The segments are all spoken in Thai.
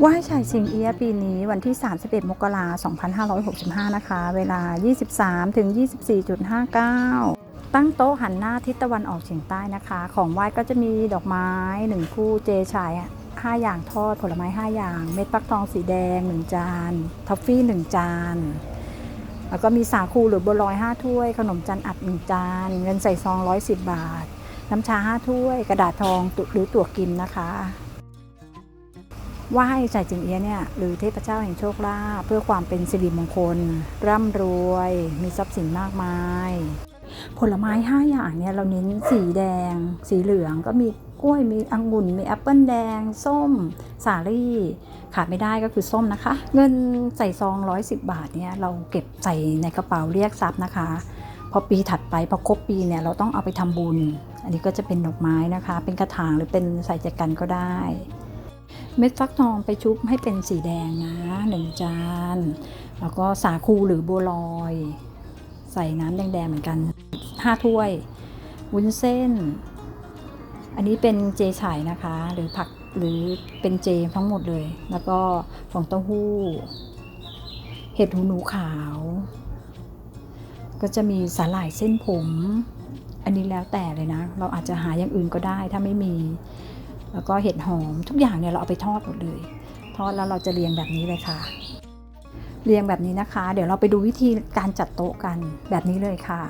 ไหว้ชายชิงเอียปีนี้วันที่ 31 มกราคม 2565 นะคะ เวลา 23 ถึง 24.59 ตั้งโต๊ะหันหน้าทิศตะวันออกเฉียงใต้นะคะ ของไหว้ก็จะมีดอกไม้ 1 คู่เจชาย5 อย่างทอดผลไม้ 5 อย่าง เม็ดฟักทองสีแดง 1 จาน ท็อฟฟี่ 1 จาน แล้วก็มีสาคูหรือบัวลอย 5 ถ้วย ขนมจันอัด 1 จาน เงินใส่ซอง 110 บาท น้ำชา 5 ถ้วย กระดาษทองหรือตั๋วกินนะคะ ไหว้จ่ายจิงเอียเนี่ยหรือเทพเจ้าแห่งโชคลาภเพื่อความเป็นสิริมงคล ร่ำรวย มีทรัพย์สินมากมาย ผลไม้ 5 อย่างเนี่ยเราเน้นสีแดง สีเหลืองก็มีกล้วยมีองุ่น มีแอปเปิลแดง ส้ม สาลี่ขาดไม่ได้ก็คือส้มนะคะ เงินใส่ซอง 110 บาทเนี่ยเราเก็บใส่ในกระเป๋าเรียกทรัพย์นะคะ พอปีถัดไปพอครบปีเนี่ยเราต้องเอาไปทำบุญ อันนี้ก็จะเป็นดอกไม้นะคะ เป็นกระถางหรือเป็นใส่แจกันก็ได้ เม็ดฟักทองไปชุบให้เป็นสีแดงนะหนึ่งจาน แล้วก็สาคูหรือบัวลอย ใส่น้ำแดงๆเหมือนกัน5ถ้วย วุ้นเส้น อันนี้เป็นเจฉ่ายนะคะ หรือผักหรือเป็นเจทั้งหมดเลย แล้วก็ฟองเต้าหู้ เห็ดหูหนูขาว ก็จะมีสาหร่ายเส้นผม อันนี้แล้วแต่เลยนะ เราอาจจะหาอย่างอื่นก็ได้ถ้าไม่มี แล้วก็เห็ดหอมทุกอย่างเนี่ยเราเอาไปทอดหมดเลย ทอดแล้วเราจะเรียงแบบนี้เลยค่ะ เรียงแบบนี้นะคะ เดี๋ยวเราไปดูวิธีการจัดโต๊ะกันแบบนี้เลยค่ะ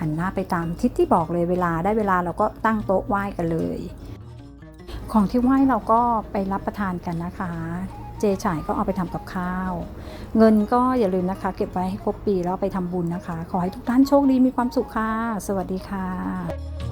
หันหน้าไปตามทิศที่บอกเลยเวลาได้เวลาเราก็ตั้งโต๊ะไหว้กันเลย ของที่ไหว้เราก็ไปรับประทานกันนะคะ เจฉายก็เอาไปทำกับข้าว เงินก็อย่าลืมนะคะ เก็บไว้ให้ครบปีแล้วไปทำบุญนะคะ ขอให้ทุกท่านโชคดีมีความสุขค่ะ สวัสดีค่ะ